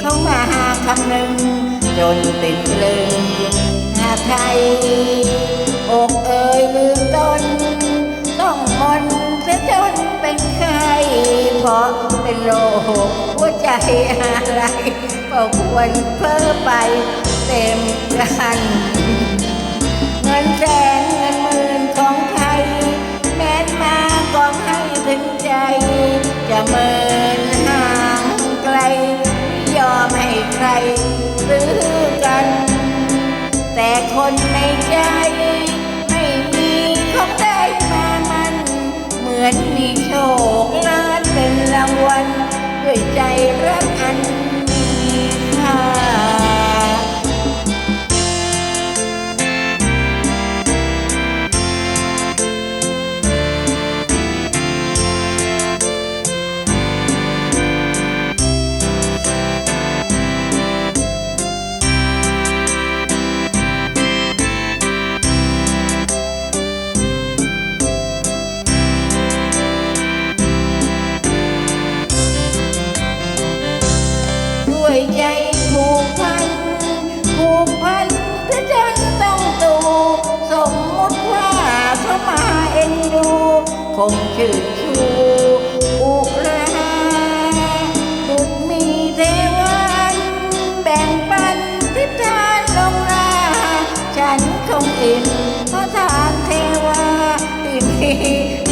เขามาหาคำหนึ่งจนติดตรึงหาไทยอกเอ่ยลืมตน ต้องมนเสียจนเป็นไข้เพราะเป็นโรคหัวใจอะไรก็ควรเพ้อไปเต็มกันเงินแสนเงินหมื่นของใคร แม้นมาก็ให้ถึงใจจะเมิน ไม่ยอมให้ใครซื้อกัน แต่คนในใจไม่มีเขาได้มามัน เหมือนมีโชค ยใจผูกพันผูกพันที่ฉันต้องตูสมมติว่าเขามาเอ็นดูคงชื่นชูอุราบุญมีเทวันแบ่งปันทิพทานลงราฉันคงอินเพราะทานเทวาที่